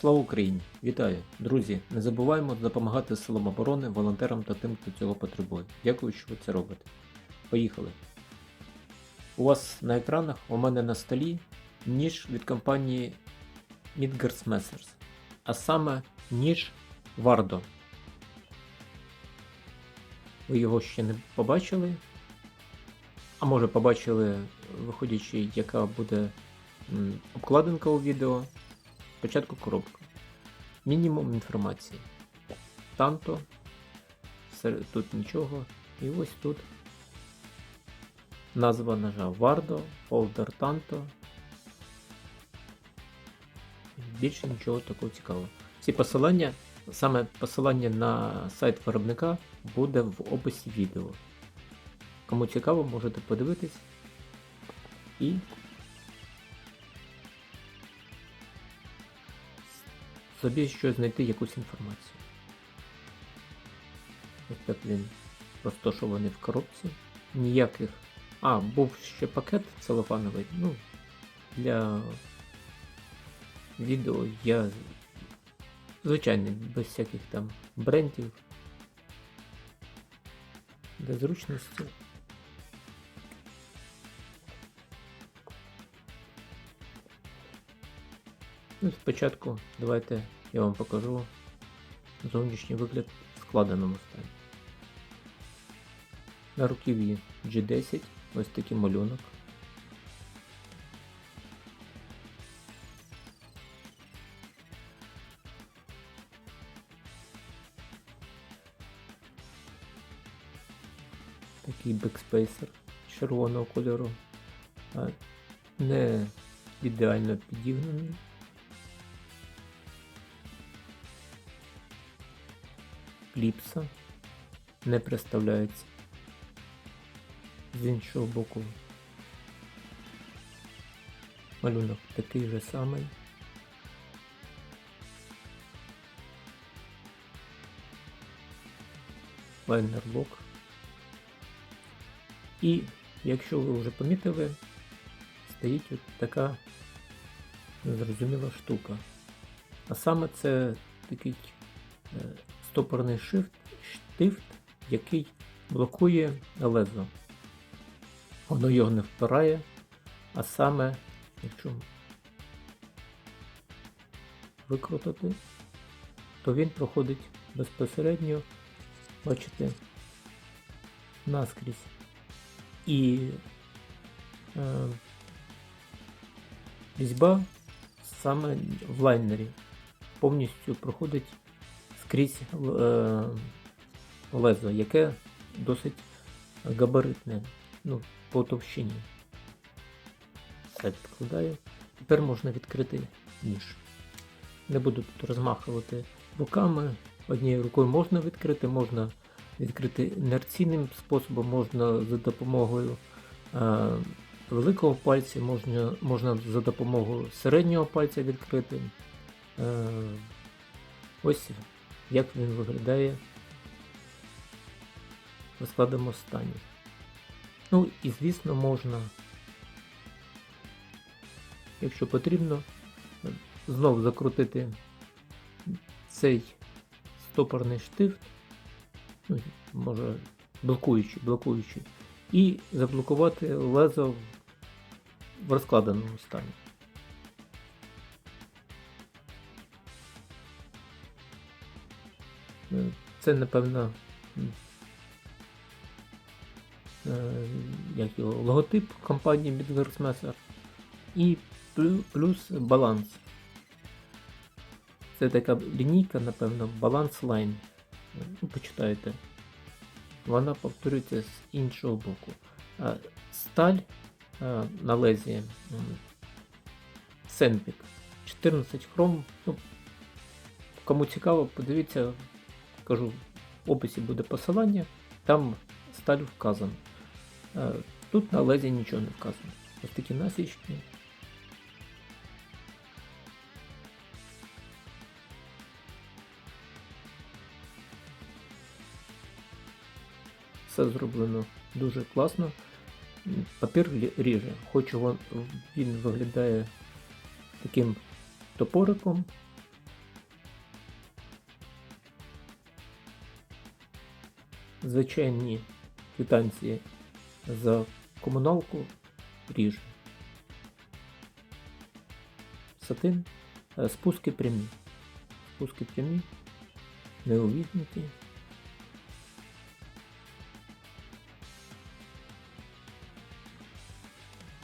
Слава Україні! Вітаю! Друзі! Не забуваємо допомагати силам оборони, волонтерам та тим, хто цього потребує. Дякую, що ви це робите. Поїхали! У вас на екранах у мене на столі ніж від компанії Midgard Messers, а саме ніж Вардо. Ви його ще не побачили. А може побачили, виходячи, яка буде обкладинка у відео. Спочатку коробка. Мінімум інформації. Танто. Тут нічого. І ось тут назва ножа Вардо, Folder Tanto. Більше нічого такого цікавого. Всі посилання, саме посилання на сайт виробника буде в описі відео. Кому цікаво, можете подивитись і собі щось знайти якусь інформацію. Ось так він розташований в коробці. Ніяких. А, був ще пакет целофановий. Ну, для відео я звичайний, без всяких там брендів. Для зручності. Ну, спочатку давайте я вам покажу зовнішній вигляд в складеному стані. На руків'ї G10 ось такий малюнок. Такий бекспейсер червоного кольору. Не ідеально підігнаний. Кліпса не представляється. З іншого боку малюнок такий же самий. Лайнер-лок. І, якщо ви вже помітили, стоїть от така незрозуміла штука. А саме це такий е, стопорний shift, штифт, який блокує лезо. Воно його не впирає, а саме, якщо викрутити, то він проходить безпосередньо, бачите, наскрізь. І е, різьба саме в лайнері повністю проходить скрізь е, лезо, яке досить габаритне, ну, по товщині. Все підкладаю. Тепер можна відкрити ніж. Не буду тут розмахувати руками. Однією рукою можна відкрити, можна відкрити інерційним способом, можна за допомогою е, великого пальця, можна, можна за допомогою середнього пальця відкрити. Е, ось як він виглядає в розкладеному стані. Ну і звісно можна, якщо потрібно, знов закрутити цей стопорний штифт, ну, може блокуючий, блокуючий, і заблокувати лезо в розкладеному стані. Це, напевно, е, як його, логотип компанії Midgard Messer і плюс баланс. Це така лінійка, напевно, баланс лайн. Ну, почитайте. Вона повторюється з іншого боку. Сталь е, на лезі Сенпік 14 хром. Ну, кому цікаво, подивіться, кажу, в описі буде посилання, там сталь вказано. Е, Тут на лезі нічого не вказано. Ось такі насічки. Все зроблено дуже класно. Папір ріже, хоч він виглядає таким топориком, звичайні квитанції за комуналку ріже. Сатин, спуски прямі. Спуски прямі, не.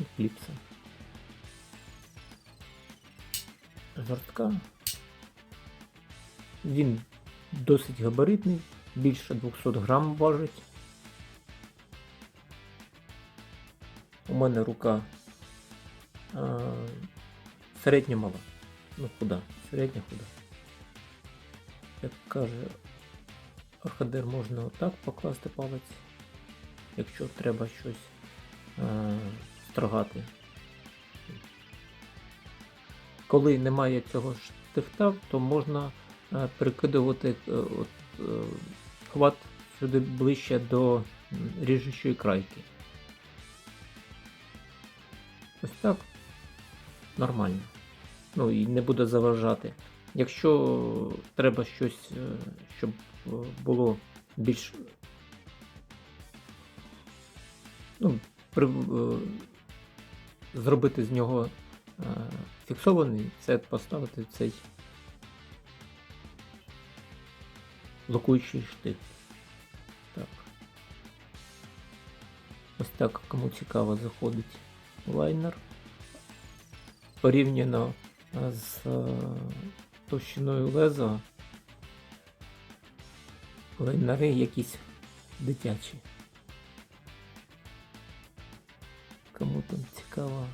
І кліпса. Жорстка. Він досить габаритний, більше 200 грам важить. У мене рука а, середня мала. Ну, худа, середня худа. Як каже Орхадер, можна отак покласти палець, якщо треба щось а, строгати. Коли немає цього штифта, то можна е, прикидувати е, от, е, хват сюди ближче до ріжучої крайки. Ось так. Нормально. Ну і не буде заважати. Якщо треба щось, е, щоб е, було більш. Ну, при, е, зробити з нього е, фіксований, це поставити цей блокуючий штифт. Так. Ось так, кому цікаво, заходить лайнер. Порівняно е, з е, товщиною леза. Лайнери якісь дитячі. Кому там цікаво,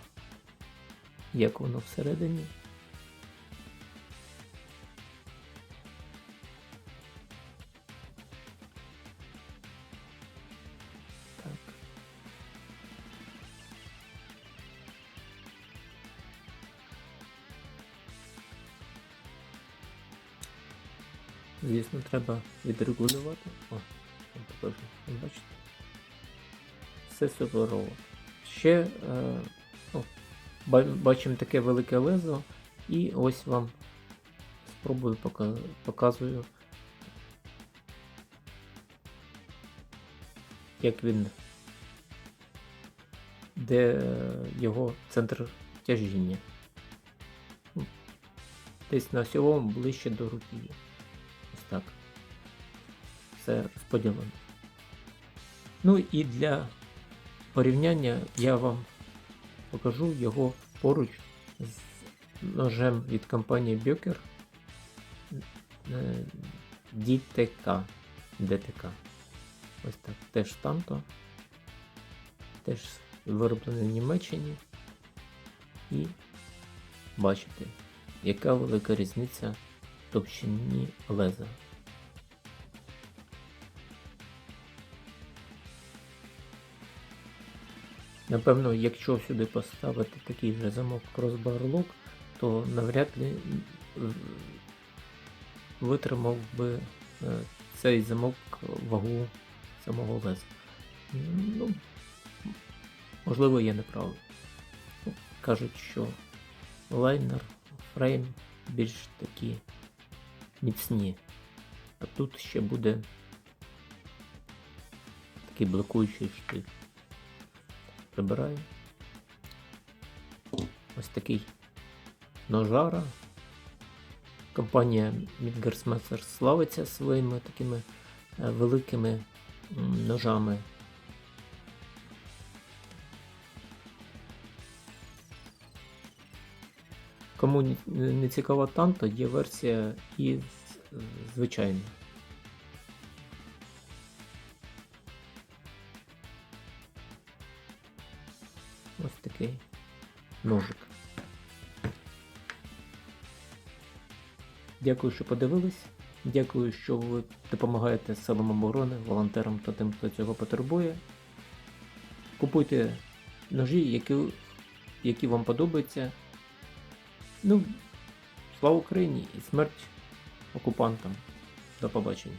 як воно всередині. Звісно, треба відрегулювати. О, вам покажу. Бачите? Все суперово. Ще е, ба- бачимо таке велике лезо, і ось вам спробую показую, як він, де е, його центр тяжіння. Десь на сьомому ближче до руки. Так. Все розподілено. Ну і для порівняння я вам покажу його поруч з ножем від компанії е, DTK. DTK. Ось так. Теж танто. Теж вироблений в Німеччині. І бачите, яка велика різниця товщині леза. Напевно, якщо сюди поставити такий же замок Lock, то навряд ли витримав би е, цей замок вагу самого леза. Ну, можливо, я не правий. Ну, Кажуть, що лайнер, фрейм більш такі міцні. А тут ще буде такий блокуючий штиф. Прибираю. Ось такий ножара. Компанія Midgersmesser славиться своїми такими е, великими ножами. Кому не цікава танто, є версія і звичайна. Ось такий ножик. Дякую, що подивились. Дякую, що ви допомагаєте силам оборони, волонтерам та тим, хто цього потребує. Купуйте ножі, які, які вам подобаються. Ну, слава Україні і смерть окупантам. До побачення.